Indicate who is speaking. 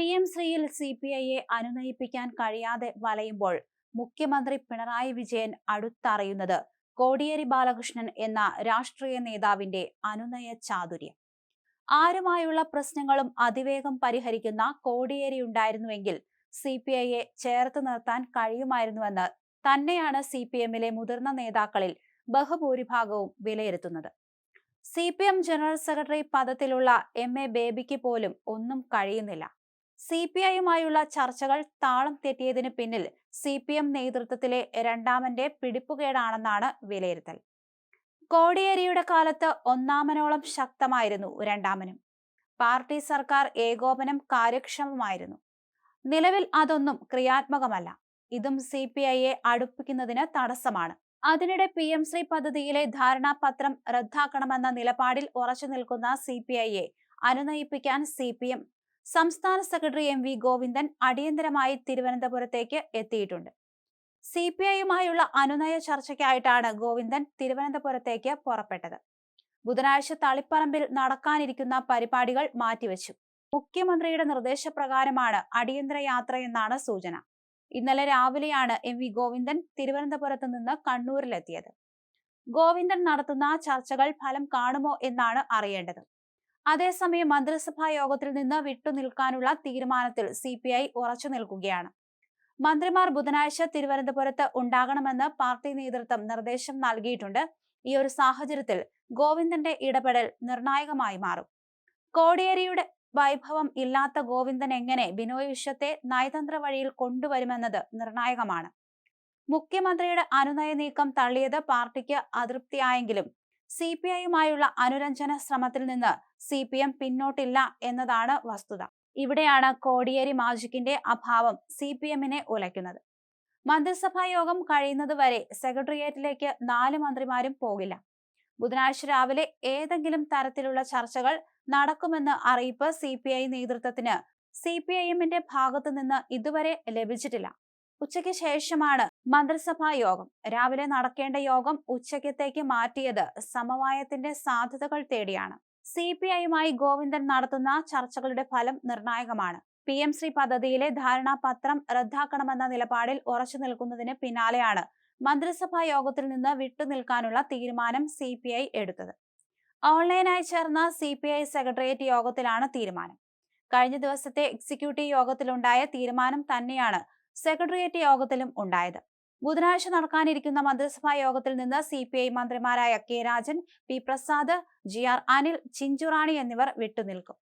Speaker 1: P M ശ്രീയിൽ C P ഐയെ അനുനയിപ്പിക്കാൻ കഴിയാതെ വലയുമ്പോൾ മുഖ്യമന്ത്രി പിണറായി വിജയൻ അടുത്തറിയുന്നത് കോടിയേരി ബാലകൃഷ്ണൻ എന്ന രാഷ്ട്രീയ നേതാവിന്റെ അനുനയ ചാതുര്യം. ആരുമായുള്ള പ്രശ്നങ്ങളും അതിവേഗം പരിഹരിക്കുന്ന കോടിയേരി ഉണ്ടായിരുന്നുവെങ്കിൽ സി പി ഐയെ ചേർത്ത് നിർത്താൻ കഴിയുമായിരുന്നുവെന്ന് തന്നെയാണ് സി പി എമ്മിലെ മുതിർന്ന നേതാക്കളിൽ ബഹുഭൂരിഭാഗവും വിലയിരുത്തുന്നത്. C P M general secretary പദത്തിലുള്ള M A ബേബിക്ക് പോലും ഒന്നും കഴിയുന്നില്ല. സി പി ഐയുമായുള്ള ചർച്ചകൾ താളം തെറ്റിയതിന് പിന്നിൽ സി പി എം നേതൃത്വത്തിലെ രണ്ടാമന്റെ പിടിപ്പുകേടാണെന്നാണ് വിലയിരുത്തൽ. കോടിയേരിയുടെ കാലത്ത് ഒന്നാമനോളം ശക്തമായിരുന്നു രണ്ടാമനും. പാർട്ടി സർക്കാർ ഏകോപനം കാര്യക്ഷമമായിരുന്നു. നിലവിൽ അതൊന്നും ക്രിയാത്മകമല്ല. ഇതും സി പി ഐയെ അടുപ്പിക്കുന്നതിന് തടസ്സമാണ്. അതിനിടെ പി എം ശ്രീ പദ്ധതിയിലെ ധാരണാപത്രം റദ്ദാക്കണമെന്ന നിലപാടിൽ ഉറച്ചു നിൽക്കുന്ന സി പി ഐയെ അനുനയിപ്പിക്കാൻ സി പി എം സംസ്ഥാന സെക്രട്ടറി എം വി ഗോവിന്ദൻ അടിയന്തരമായി തിരുവനന്തപുരത്തേക്ക് എത്തിയിട്ടുണ്ട്. സി പി ഐയുമായുള്ള അനുനയ ചർച്ചയ്ക്കായിട്ടാണ് ഗോവിന്ദൻ തിരുവനന്തപുരത്തേക്ക് പുറപ്പെട്ടത്. ബുധനാഴ്ച തളിപ്പറമ്പിൽ നടക്കാനിരിക്കുന്ന പരിപാടികൾ മാറ്റിവെച്ചു. മുഖ്യമന്ത്രിയുടെ നിർദ്ദേശപ്രകാരമാണ് അടിയന്തര യാത്രയെന്നാണ് സൂചന. ഇന്നലെ രാവിലെയാണ് എം വി ഗോവിന്ദൻ തിരുവനന്തപുരത്ത് നിന്ന് കണ്ണൂരിലെത്തിയത്. ഗോവിന്ദൻ നടത്തുന്ന ചർച്ചകൾ ഫലം കാണുമോ എന്നാണ് അറിയേണ്ടത്. അതേസമയം മന്ത്രിസഭാ യോഗത്തിൽ നിന്ന് വിട്ടുനിൽക്കാനുള്ള തീരുമാനത്തിൽ സി പി ഐ ഉറച്ചു നിൽക്കുകയാണ്. മന്ത്രിമാർ ബുധനാഴ്ച തിരുവനന്തപുരത്ത് ഉണ്ടാകണമെന്ന് പാർട്ടി നേതൃത്വം നിർദ്ദേശം നൽകിയിട്ടുണ്ട്. ഈ ഒരു സാഹചര്യത്തിൽ ഗോവിന്ദന്റെ ഇടപെടൽ നിർണായകമായി മാറും. കോടിയേരിയുടെ വൈഭവം ഇല്ലാത്ത ഗോവിന്ദൻ എങ്ങനെ ബിനോയ് വിശ്വത്തെ നയതന്ത്ര വഴിയിൽ കൊണ്ടുവരുമെന്നത് നിർണായകമാണ്. മുഖ്യമന്ത്രിയുടെ അനുനയ നീക്കം തള്ളിയത് പാർട്ടിക്ക് അതൃപ്തിയായെങ്കിലും സി പി ഐയുമായുള്ള അനുരഞ്ജന ശ്രമത്തിൽ നിന്ന് സി പി എം പിന്നോട്ടില്ല എന്നതാണ് വസ്തുത. ഇവിടെയാണ് കോടിയേരി മാജിക്കിന്റെ അഭാവം സി പി എമ്മിനെ ഉലയ്ക്കുന്നത്. മന്ത്രിസഭാ യോഗം കഴിയുന്നതുവരെ സെക്രട്ടേറിയറ്റിലേക്ക് നാല് മന്ത്രിമാരും പോകില്ല. ബുധനാഴ്ച രാവിലെ ഏതെങ്കിലും തരത്തിലുള്ള ചർച്ചകൾ നടക്കുമെന്ന് അറിയിപ്പ് സി പി ഐ നേതൃത്വത്തിന് സി പി ഐ എമ്മിന്റെ ഭാഗത്തു നിന്ന് ഇതുവരെ ലഭിച്ചിട്ടില്ല. ഉച്ചയ്ക്ക് ശേഷമാണ് മന്ത്രിസഭാ യോഗം. രാവിലെ നടക്കേണ്ട യോഗം ഉച്ചയ്ക്കത്തേക്ക് മാറ്റിയത് സമവായത്തിന്റെ സാധ്യതകൾ തേടിയാണ്. സി പി ഐയുമായി ഗോവിന്ദൻ നടത്തുന്ന ചർച്ചകളുടെ ഫലം നിർണായകമാണ്. പി എം ശ്രീ പദ്ധതിയിലെ ധാരണാപത്രം റദ്ദാക്കണമെന്ന നിലപാടിൽ ഉറച്ചു നിൽക്കുന്നതിന് പിന്നാലെയാണ് മന്ത്രിസഭാ യോഗത്തിൽ നിന്ന് വിട്ടുനിൽക്കാനുള്ള തീരുമാനം സി പി ഐ എടുത്തത്. ഓൺലൈനായി ചേർന്ന സി പി ഐ സെക്രട്ടേറിയറ്റ് യോഗത്തിലാണ് തീരുമാനം. കഴിഞ്ഞ ദിവസത്തെ എക്സിക്യൂട്ടീവ് യോഗത്തിലുണ്ടായ തീരുമാനം തന്നെയാണ് സെക്രട്ടേറിയറ്റ് യോഗത്തിലും ഉണ്ടായത്. ബുധനാഴ്ച നടക്കാനിരിക്കുന്ന മന്ത്രിസഭാ യോഗത്തിൽ നിന്ന് സി പി ഐ മന്ത്രിമാരായ K Rajan P Prasad G R Anil Chinchurani എന്നിവർ വിട്ടുനിൽക്കും.